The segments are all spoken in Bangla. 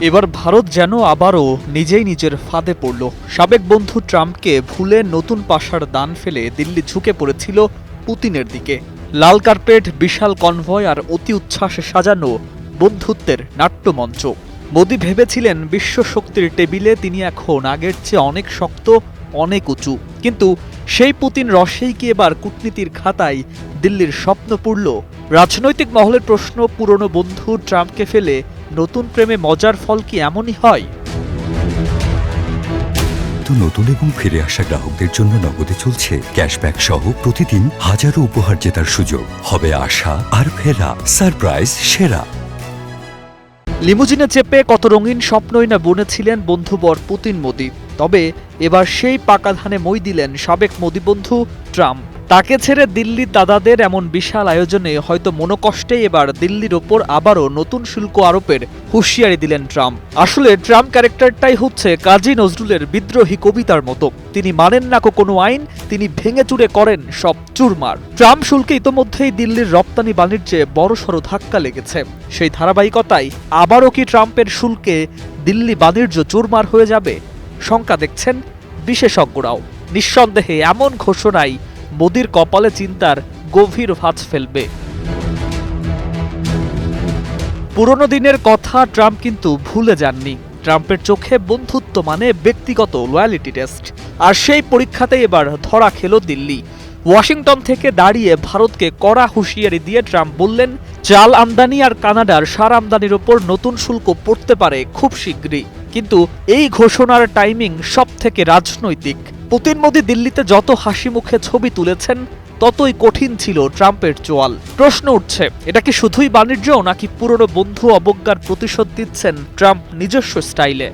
এবার ভারত যেন আবারও নিজেই নিজের ফাঁদে পড়ল। সাবেক বন্ধু ট্রাম্পকে ভুলে নতুন পাশার দান ফেলে দিল্লি ঝুঁকে পড়েছিল পুতিনের দিকে। লাল কার্পেট, বিশাল কনভয় আর অতি উচ্ছ্বাসে সাজানো বন্ধুত্বের নাট্যমঞ্চ। মোদি ভেবেছিলেন বিশ্ব শক্তির টেবিলে তিনি এখন আগের চেয়ে অনেক শক্ত, অনেক উঁচু। কিন্তু সেই পুতিন রসেই কি এবার কূটনীতির খাতায় দিল্লির স্বপ্ন পূর্ল রাজনৈতিক মহলের প্রশ্ন, পুরনো বন্ধু ট্রাম্পকে ফেলে নতুন প্রেমে মজার ফল কি এমনই হয়? তো নতুন এবং ফিরে আসা গ্রাহকদের জন্য নগদে চলছে ক্যাশব্যাক সহ প্রতিদিন হাজারো উপহার জেতার সুযোগ। হবে আশা আর ফেরা সারপ্রাইজ সেরা। লিমুজিনে চেপে কত রঙিন স্বপ্নই না বুনেছিলেন বন্ধুবর পুতিন মোদি। তবে এবার সেই পাকা ধানে মই দিলেন সাবেক মোদি বন্ধু ট্রাম্প। তাকে ছেড়ে দিল্লির দাদাদের এমন বিশাল আয়োজনে হয়তো মনোকষ্টে এবার দিল্লির ওপর আবারও নতুন শুল্ক আরোপের হুঁশিয়ারি দিলেন ট্রাম্প। আসলে ট্রাম্প ক্যারেক্টারটাই হচ্ছে কাজী নজরুলের বিদ্রোহী কবিতার মতো। তিনি মানেন না কোনো আইন, তিনি ভেঙে চুরে করেন সব চুরমার। ট্রাম্প শুল্কে ইতোমধ্যেই দিল্লির রপ্তানি বাণিজ্যে বড়সড় ধাক্কা লেগেছে। সেই ধারাবাহিকতায় আবারও কি ট্রাম্পের শুল্কে দিল্লি বাণিজ্য চুরমার হয়ে যাবে? শঙ্কা দেখছেন বিশেষজ্ঞরাও। নিঃসন্দেহে এমন ঘোষণাই মোদির কপালে চিন্তার গভীর ভাঁজ ফেলবে। পুরনো দিনের কথা ট্রাম্প কিন্তু ভুলে যাননি। ট্রাম্পের চোখে বন্ধুত্ব মানে ব্যক্তিগত লয়ালিটি টেস্ট আর সেই পরীক্ষাতে এবার ধরা খেল দিল্লি। ওয়াশিংটন থেকে দাঁড়িয়ে ভারতকে কড়া হুঁশিয়ারি দিয়ে ট্রাম্প বললেন, চাল আমদানি আর কানাডার সার আমদানির ওপর নতুন শুল্ক পড়তে পারে খুব শীঘ্রই। কিন্তু এই ঘোষণার টাইমিং সব থেকে রাজনৈতিক। পুতিন মোদি দিল্লিতে যত হাসি মুখে ছবি তুলেছেন ততই কঠিন ছিল ট্রাম্পের চোয়াল। প্রশ্ন উঠছে এটা কি শুধুই বাণিজ্য নাকি পুরনো বন্ধু অবজ্ঞার প্রতিশোধ দিচ্ছেন ট্রাম্প নিজস্ব স্টাইলে?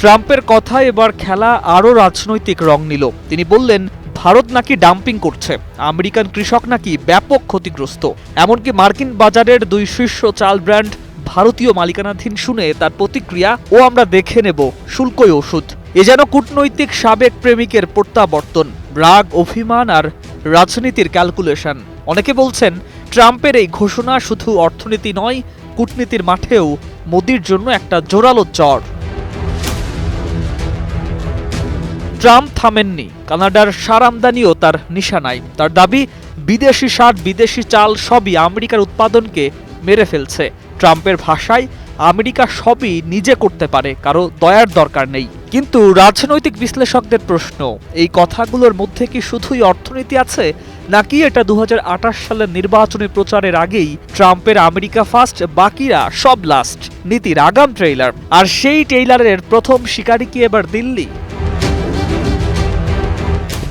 ট্রাম্পের কথা এবার খেলা আরও রাজনৈতিক রং নিল। তিনি বললেন ভারত নাকি ডাম্পিং করছে আমেরিকান কৃষক নাকি ব্যাপক ক্ষতিগ্রস্ত। এমনকি মার্কিন বাজারের দুই শীর্ষ চাল ব্র্যান্ড ভারতীয় মালিকানাধীন শুনে তার প্রতিক্রিয়া ও আমরা দেখে নেব শুল্কই ওষুধ। এ যেন কূটনৈতিক সাবেক প্রেমিকের প্রত্যাবর্তন, রাগ, অভিমান আর রাজনীতির ক্যালকুলেশন। অনেকে বলছেন, ট্রাম্পের এই ঘোষণা শুধু অর্থনীতি নয়, কূটনীতির মাঠেও মোদির জন্য একটা জোরালো চর। ট্রাম্প থামেননি, কানাডার সার আমদানিও তার নিশানায় তার দাবি, বিদেশি সার বিদেশি চাল সবই আমেরিকার উৎপাদনকে মেরে ফেলছে। ট্রাম্পের ভাষায় আমেরিকা সবই নিজে করতে পারে, কারও দয়ার দরকার নেই। কিন্তু রাজনৈতিক বিশ্লেষকদের প্রশ্ন, এই কথাগুলোর মধ্যে কি শুধুই অর্থনীতি আছে, নাকি এটা দু হাজার আঠাশ সালের নির্বাচনী প্রচারের আগেই ট্রাম্পের আমেরিকা ফার্স্ট, বাকিরা সব লাস্ট, নীতির আগাম ট্রেইলার। আর সেই ট্রেইলারের প্রথম শিকারি কি এবার দিল্লি?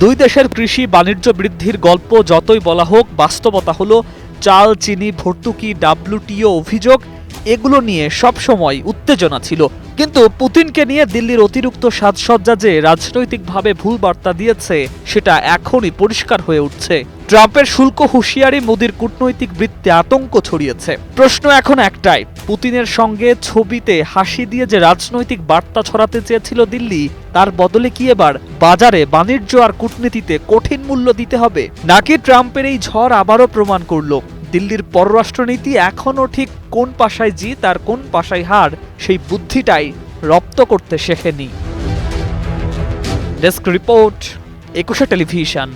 দুই দেশের কৃষি বাণিজ্য বৃদ্ধির গল্প যতই বলা হোক, বাস্তবতা হলো চাল, চিনি, ভর্তুকি, ডাব্লিউটিও অভিযোগ এগুলো নিয়ে সবসময় উত্তেজনা ছিল। কিন্তু পুতিনকে নিয়ে দিল্লির অতিরিক্ত সাজসজ্জা যে রাজনৈতিকভাবে ভুল বার্তা দিয়েছে, সেটা এখনই পরিষ্কার হয়ে উঠছে। ট্রাম্পের শুল্ক হুঁশিয়ারি মোদির কূটনৈতিক বৃত্তে আতঙ্ক ছড়িয়েছে। প্রশ্ন এখন একটাই, পুতিনের সঙ্গে ছবিতে হাসি দিয়ে যে রাজনৈতিক বার্তা ছড়াতে চেয়েছিল দিল্লি, তার বদলে কি এবার বাজারে বাণিজ্য আর কূটনীতিতে কঠিন মূল্য দিতে হবে? নাকি ট্রাম্পের এই ঝড় আবারও প্রমাণ করল? দিল্লির পররাষ্ট্রনীতি এখনও ঠিক কোন পাশায় জিত আর কোন পাশায় হার, সেই বুদ্ধিটাই রপ্ত করতে শেখেনি। Desk report, Ekushey television.